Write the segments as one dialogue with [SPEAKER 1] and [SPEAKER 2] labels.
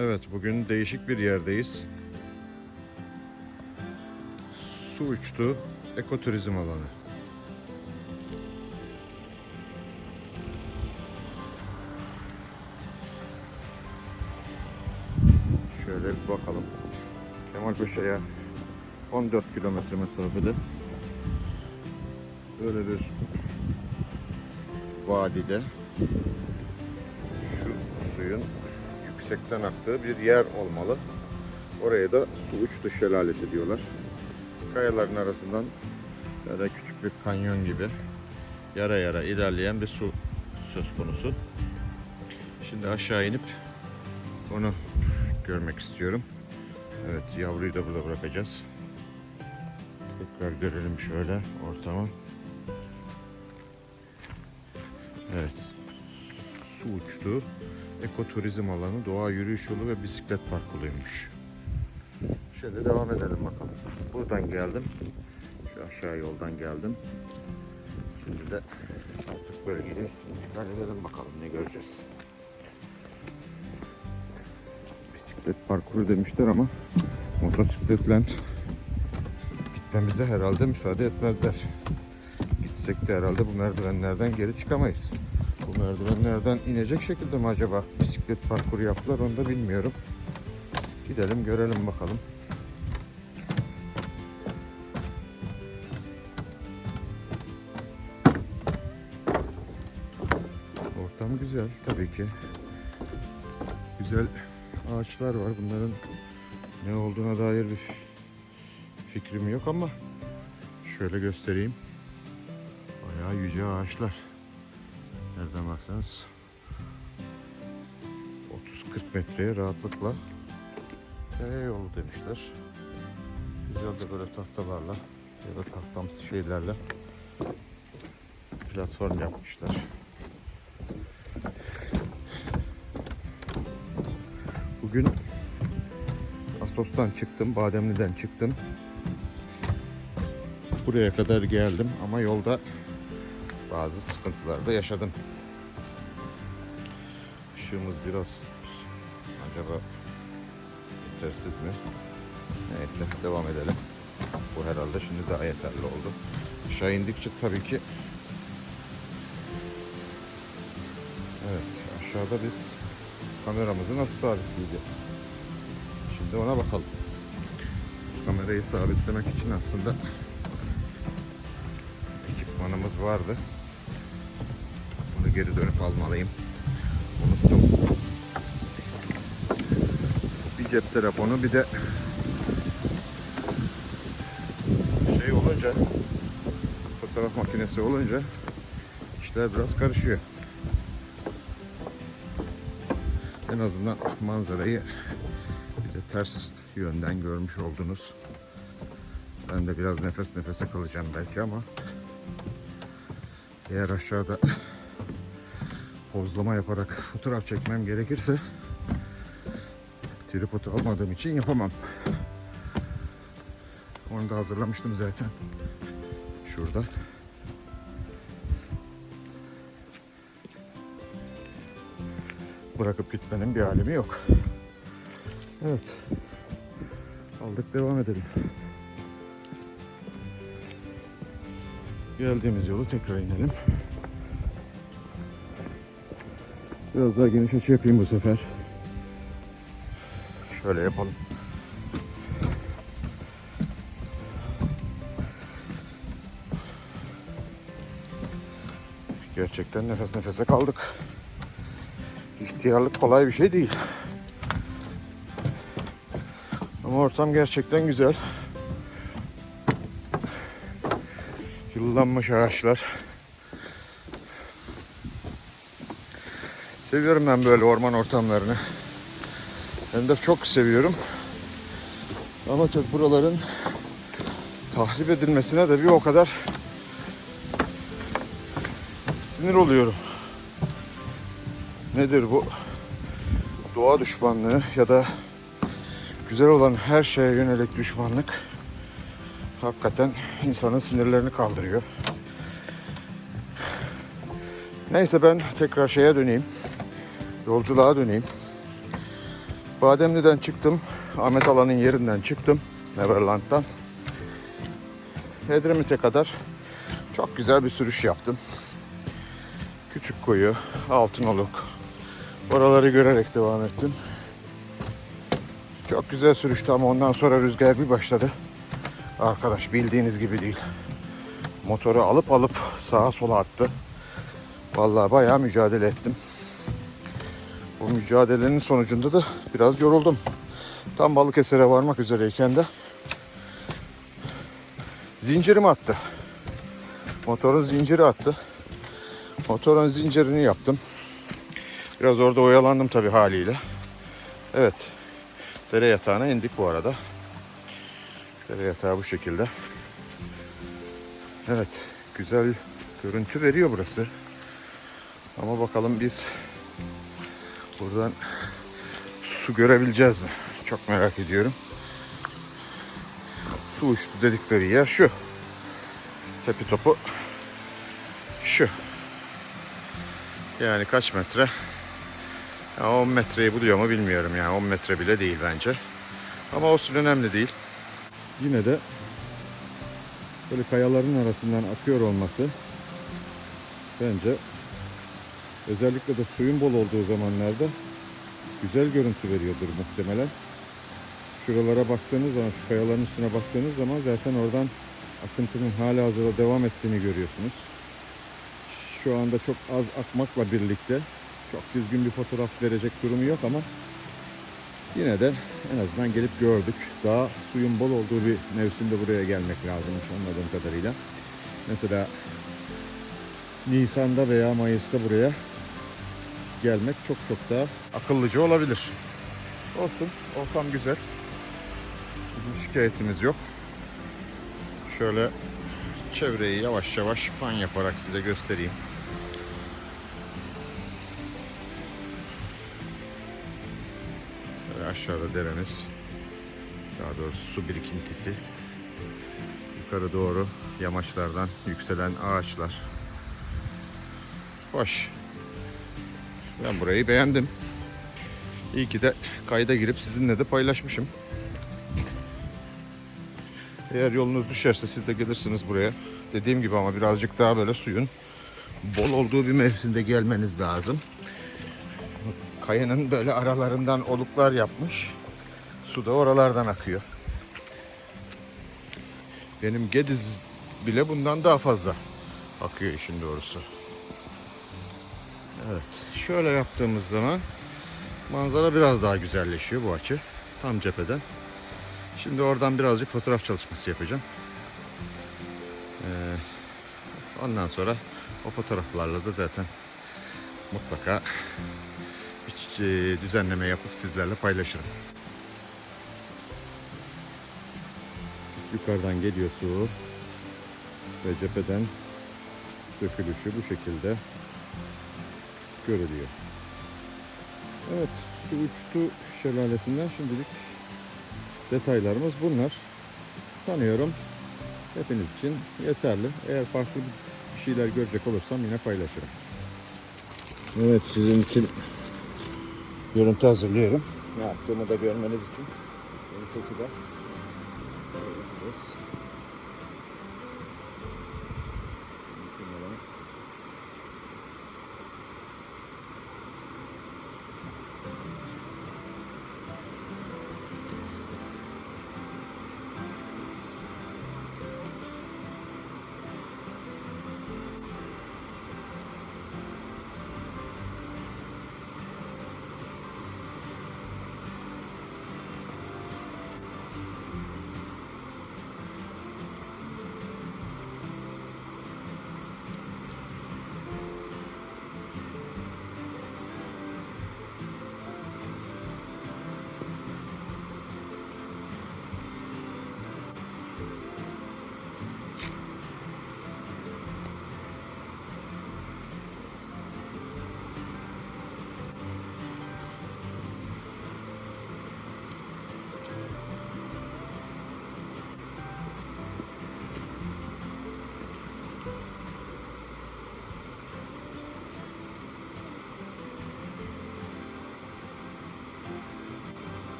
[SPEAKER 1] Evet, bugün değişik bir yerdeyiz. Su uçtu, ekoturizm alanı. Şöyle bir bakalım. Kemalpaşa'ya 14 kilometre mesafede böyle bir vadide şu suyun yüksekten aktığı bir yer olmalı. Oraya da su uçtu şelalesi diyorlar. Kayaların arasından böyle küçük bir kanyon gibi yara yara ilerleyen bir su söz konusu. Şimdi aşağı inip onu görmek istiyorum. Evet yavruyu da burada bırakacağız. Tekrar görelim şöyle ortamı. Evet. Su uçtu. Ekoturizm alanı, doğa yürüyüş yolu ve bisiklet parkuruymuş. Şöyle devam edelim bakalım. Buradan geldim. Şu aşağı yoldan geldim. Şimdi de artık bölgeyi intikal edelim bakalım ne göreceğiz. Bisiklet parkuru demişler ama motosikletle gitmemize herhalde müsaade etmezler. Gitsek de herhalde bu merdivenlerden geri çıkamayız. Bu merdivenlerden inecek şekilde mi acaba bisiklet parkuru yaptılar onu da bilmiyorum. Gidelim görelim bakalım. Ortam güzel tabii ki. Güzel ağaçlar var. Bunların ne olduğuna dair bir fikrim yok ama şöyle göstereyim. Bayağı yüce ağaçlar. Nereden baksanız 30-40 metreye rahatlıkla yaya yolu demişler. Güzel de böyle tahtalarla ya da tahtamsı şeylerle platform yapmışlar. Bugün Asos'tan çıktım, Bademli'den çıktım. Buraya kadar geldim ama yolda bazı sıkıntılar da yaşadım. Işığımız biraz acaba yetersiz mi? Neyse devam edelim. Bu herhalde şimdi daha yeterli oldu. Aşağı indikçe tabii ki Evet aşağıda biz kameramızı nasıl sabitleyeceğiz? Şimdi ona bakalım. Kamerayı sabitlemek için aslında ekipmanımız vardı. Bunu geri dönüp almalıyım. Unuttum. Cep telefonu bir de şey olunca fotoğraf makinesi olunca işler biraz karışıyor. En azından manzarayı bir de ters yönden görmüş oldunuz. Ben de biraz nefes nefese kalacağım belki ama eğer aşağıda pozlama yaparak fotoğraf çekmem gerekirse tripodu almadığım için yapamam. Onu da hazırlamıştım zaten. Şurada. Bırakıp gitmenin bir alemi yok. Evet. Aldık devam edelim. Geldiğimiz yolu tekrar inelim. Biraz daha geniş açı yapayım bu sefer. Şöyle yapalım. Gerçekten nefes nefese kaldık. İhtiyarlık kolay bir şey değil. Ama ortam gerçekten güzel. Yıllanmış ağaçlar. Seviyorum ben böyle orman ortamlarını. Ben de çok seviyorum. Ama tabii buraların tahrip edilmesine de bir o kadar sinir oluyorum. Nedir bu? Doğa düşmanlığı ya da güzel olan her şeye yönelik düşmanlık hakikaten insanın sinirlerini kaldırıyor. Neyse ben tekrar şeye döneyim. Yolculuğa döneyim. Bademli'den çıktım. Ahmet Alan'ın yerinden çıktım. Neverland'dan. Edremit'e kadar çok güzel bir sürüş yaptım. Küçük koyu, Altınoluk. Oraları görerek devam ettim. Çok güzel sürüştü ama ondan sonra rüzgar bir başladı. Arkadaş bildiğiniz gibi değil. Motoru alıp alıp sağa sola attı. Vallahi bayağı mücadele ettim. Bu mücadelenin sonucunda da biraz yoruldum. Tam Balıkesir'e varmak üzereyken de zincirimi attı. Motorun zinciri attı. Motorun zincirini yaptım. Biraz orada oyalandım tabii haliyle. Evet. Dere yatağına indik bu arada. Dere yatağı bu şekilde. Evet. Güzel görüntü veriyor burası. Ama bakalım biz buradan su görebileceğiz mi? Çok merak ediyorum. Su uçtu dedikleri yer şu. Tepi topu şu. Yani kaç metre? Ya 10 metreyi buluyor mu bilmiyorum yani 10 metre bile değil bence. Ama olsun önemli değil. Yine de böyle kayaların arasından akıyor olması bence özellikle de suyun bol olduğu zamanlarda güzel görüntü veriyordur muhtemelen. Şuralara baktığınız zaman, şu kayaların üstüne baktığınız zaman zaten oradan akıntının hala hazırda devam ettiğini görüyorsunuz. Şu anda çok az akmakla birlikte çok düzgün bir fotoğraf verecek durumu yok ama yine de en azından gelip gördük. Daha suyun bol olduğu bir mevsimde buraya gelmek lazımmış anladığım kadarıyla. Mesela Nisan'da veya Mayıs'ta buraya gelmek çok çok daha akıllıca olabilir. Olsun, ortam güzel. Bizim şikayetimiz yok. Şöyle çevreyi yavaş yavaş pan yaparak size göstereyim. Böyle aşağıda dereniz. Daha doğrusu su birikintisi. Yukarı doğru yamaçlardan yükselen ağaçlar. Hoş. Ben burayı beğendim. İyi ki de kayda girip sizinle de paylaşmışım. Eğer yolunuz düşerse siz de gelirsiniz buraya. Dediğim gibi ama birazcık daha böyle suyun bol olduğu bir mevsimde gelmeniz lazım. Kayanın böyle aralarından oluklar yapmış. Su da oralardan akıyor. Benim Gediz bile bundan daha fazla akıyor işin doğrusu. Evet. Şöyle yaptığımız zaman manzara biraz daha güzelleşiyor bu açı. Tam cepheden. Şimdi oradan birazcık fotoğraf çalışması yapacağım. Ee, ondan sonra o fotoğraflarla da zaten mutlaka bir e, düzenleme yapıp sizlerle paylaşırım. Yukarıdan geliyor ve cepheden dökülüşü bu şekilde görülüyor. Evet, su uçtu şelalesinden şimdilik detaylarımız bunlar. Sanıyorum hepiniz için yeterli. Eğer farklı bir şeyler görecek olursam yine paylaşırım. Evet, sizin için görüntü hazırlıyorum. Ne yaptığımı da görmeniz için. Beni çok da.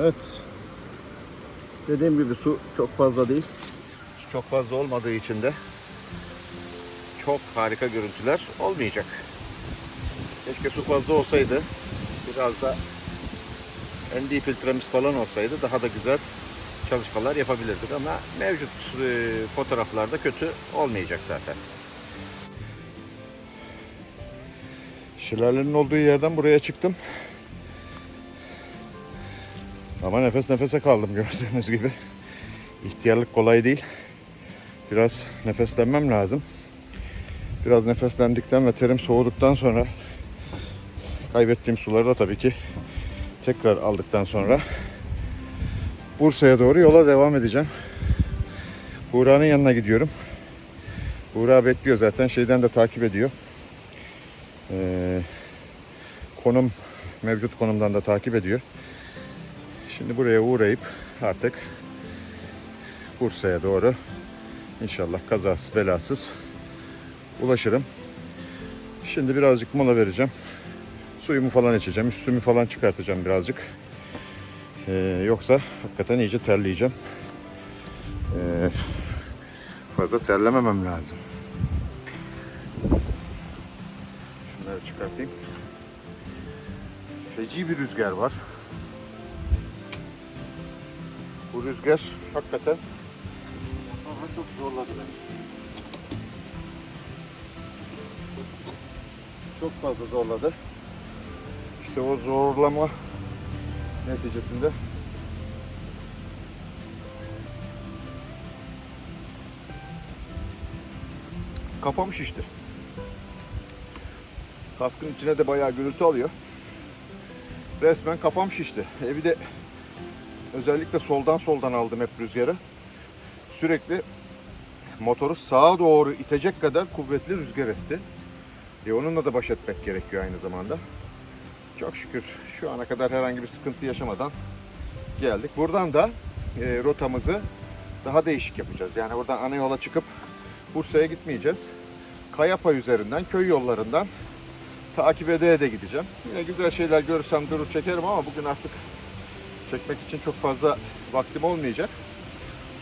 [SPEAKER 1] Evet. Dediğim gibi su çok fazla değil. Su çok fazla olmadığı için de çok harika görüntüler olmayacak. Keşke su fazla olsaydı. Biraz da ND filtremiz falan olsaydı daha da güzel çalışmalar yapabilirdik ama mevcut e, fotoğraflarda kötü olmayacak zaten. Şelalenin olduğu yerden buraya çıktım. Ama nefes nefese kaldım gördüğünüz gibi. İhtiyarlık kolay değil. Biraz nefeslenmem lazım. Biraz nefeslendikten ve terim soğuduktan sonra kaybettiğim suları da tabii ki tekrar aldıktan sonra Bursa'ya doğru yola devam edeceğim. Buğra'nın yanına gidiyorum. Buğra bekliyor zaten. Şeyden de takip ediyor. Ee, konum mevcut konumdan da takip ediyor. Şimdi buraya uğrayıp artık Bursa'ya doğru inşallah kazasız belasız ulaşırım. Şimdi birazcık mola vereceğim. Suyumu falan içeceğim. Üstümü falan çıkartacağım birazcık. Ee, yoksa hakikaten iyice terleyeceğim. Ee, fazla terlememem lazım. Şunları çıkartayım. Feci bir rüzgar var. Bu rüzgar hakikaten motoru çok zorladı beni. Çok fazla zorladı. İşte o zorlama neticesinde kafam şişti. Kaskın içine de bayağı gürültü alıyor. Resmen kafam şişti. E bir de özellikle soldan soldan aldım hep rüzgarı. Sürekli motoru sağa doğru itecek kadar kuvvetli rüzgar esti. E onunla da baş etmek gerekiyor aynı zamanda. Çok şükür şu ana kadar herhangi bir sıkıntı yaşamadan geldik. Buradan da e, rotamızı daha değişik yapacağız. Yani buradan ana yola çıkıp Bursa'ya gitmeyeceğiz. Kayapa üzerinden, köy yollarından takip ede ede gideceğim. Yine güzel şeyler görürsem durur çekerim ama bugün artık çekmek için çok fazla vaktim olmayacak.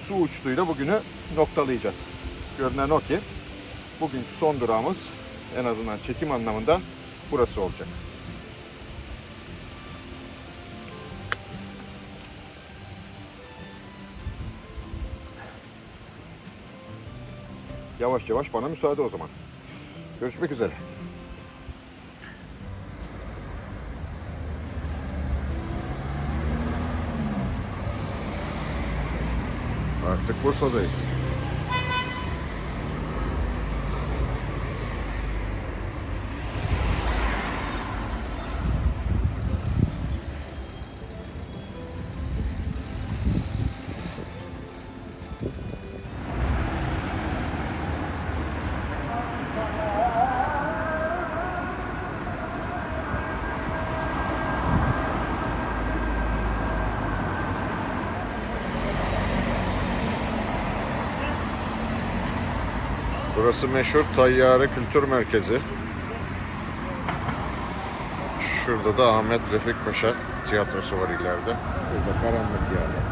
[SPEAKER 1] Su uçtuğuyla bugünü noktalayacağız. Görünen o ki bugünkü son durağımız en azından çekim anlamında burası olacak. Yavaş yavaş bana müsaade o zaman. Görüşmek üzere. Artık Bursa'dayız. Burası meşhur Tayyare Kültür Merkezi. Şurada da Ahmet Refik Paşa tiyatrosu var ileride. Burada karanlık yerde.